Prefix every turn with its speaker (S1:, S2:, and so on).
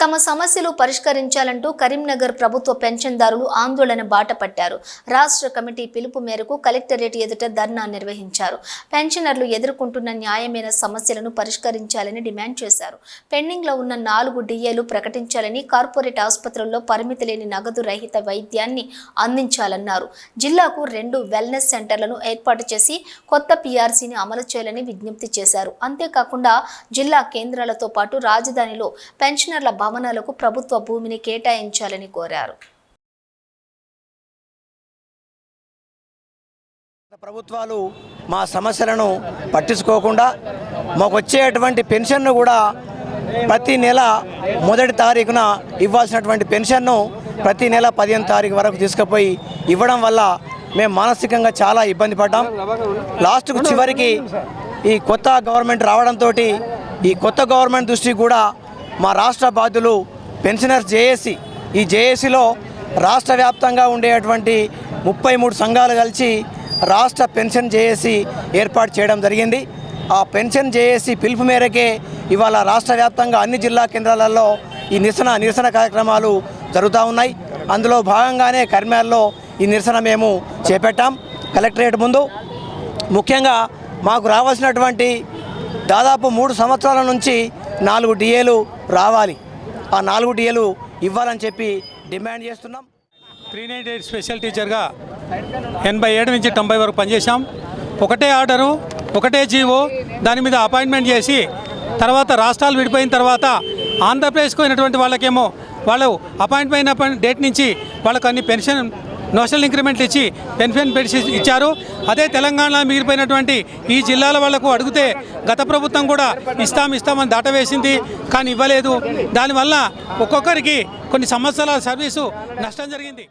S1: తమ సమస్యలు పరిష్కరించాలంటూ కరీంనగర్ ప్రభుత్వ పెన్షన్దారులు ఆందోళన బాట పట్టారు. రాష్ట్ర కమిటీ పిలుపు మేరకు కలెక్టరేట్ ఎదుట ధర్నా నిర్వహించారు. పెన్షనర్లు ఎదుర్కొంటున్న న్యాయమైన సమస్యలను పరిష్కరించాలని డిమాండ్ చేశారు. పెండింగ్లో ఉన్న నాలుగు డిఏలు ప్రకటించాలని కార్పొరేట్ ఆసుపత్రుల్లో పరిమితి లేని నగదు రహిత వైద్యాన్ని అందించాలన్నారు. జిల్లాకు రెండు వెల్నెస్ సెంటర్లను ఏర్పాటు చేసి కొత్త పీఆర్సీని అమలు చేయాలని విజ్ఞప్తి చేశారు. అంతేకాకుండా జిల్లా కేంద్రాలతో పాటు రాజధానిలో పెన్షనర్ల భవనాలకు ప్రభుత్వ భూమిని కేటాయించాలని కోరారు.
S2: ప్రభుత్వాలు మా సమస్యలను పట్టించుకోకుండా మాకు వచ్చేటువంటి పెన్షన్ను కూడా ప్రతి నెల మొదటి తారీఖున ఇవ్వాల్సినటువంటి పెన్షన్ను ప్రతి నెల పదిహేను తారీఖు వరకు తీసుకుపోయి ఇవ్వడం వల్ల మేము మానసికంగా చాలా ఇబ్బంది పడ్డాం. లాస్ట్కు చివరికి ఈ కొత్త గవర్నమెంట్ రావడంతో ఈ కొత్త గవర్నమెంట్ దృష్టికి కూడా మా రాష్ట్ర బాధ్యులు పెన్షనర్స్ జేఏసీ. ఈ జేఏసీలో రాష్ట్ర వ్యాప్తంగా ఉండేటువంటి ముప్పై మూడు సంఘాలు కలిసి రాష్ట్ర పెన్షన్ జేఏసీ ఏర్పాటు చేయడం జరిగింది. ఆ పెన్షన్ జేఏసీ పిలుపు మేరకే ఇవాళ రాష్ట్ర వ్యాప్తంగా అన్ని జిల్లా కేంద్రాలలో ఈ నిరసన నిరసన కార్యక్రమాలు జరుగుతూ ఉన్నాయి. అందులో భాగంగానే కర్మాల్లో ఈ నిరసన మేము చేపట్టాం. కలెక్టరేట్ ముందు ముఖ్యంగా మాకు రావాల్సినటువంటి దాదాపు మూడు సంవత్సరాల నుంచి నాలుగు డిఏలు రావాలి. ఆ నాలుగు డిఏలు ఇవ్వాలని చెప్పి డిమాండ్ చేస్తున్నాం.
S3: త్రీ నైంటీ ఎయిట్ స్పెషల్ టీచర్గా ఎనభై ఏడు నుంచి తొంభై వరకు పనిచేశాం. ఒకటే ఆర్డరు ఒకటే జీవో దాని మీద అపాయింట్మెంట్ చేసి తర్వాత రాష్ట్రాలు విడిపోయిన తర్వాత ఆంధ్రప్రదేశ్కు అయినటువంటి వాళ్ళకేమో వాళ్ళు అపాయింట్మెంట్ అయిన డేట్ నుంచి వాళ్ళకు అన్ని పెన్షన్ నోషనల్ ఇంక్రిమెంట్లు ఇచ్చి పెన్షన్ పెన్షన్ ఇచ్చారు. అదే తెలంగాణ మిగిలిపోయినటువంటి ఈ జిల్లాల వాళ్ళకు అడిగితే గత ప్రభుత్వం కూడా ఇస్తాం ఇస్తామని దాటవేసింది కానీ ఇవ్వలేదు. దానివల్ల ఒక్కొక్కరికి కొన్ని సంవత్సరాల సర్వీసు నష్టం జరిగింది.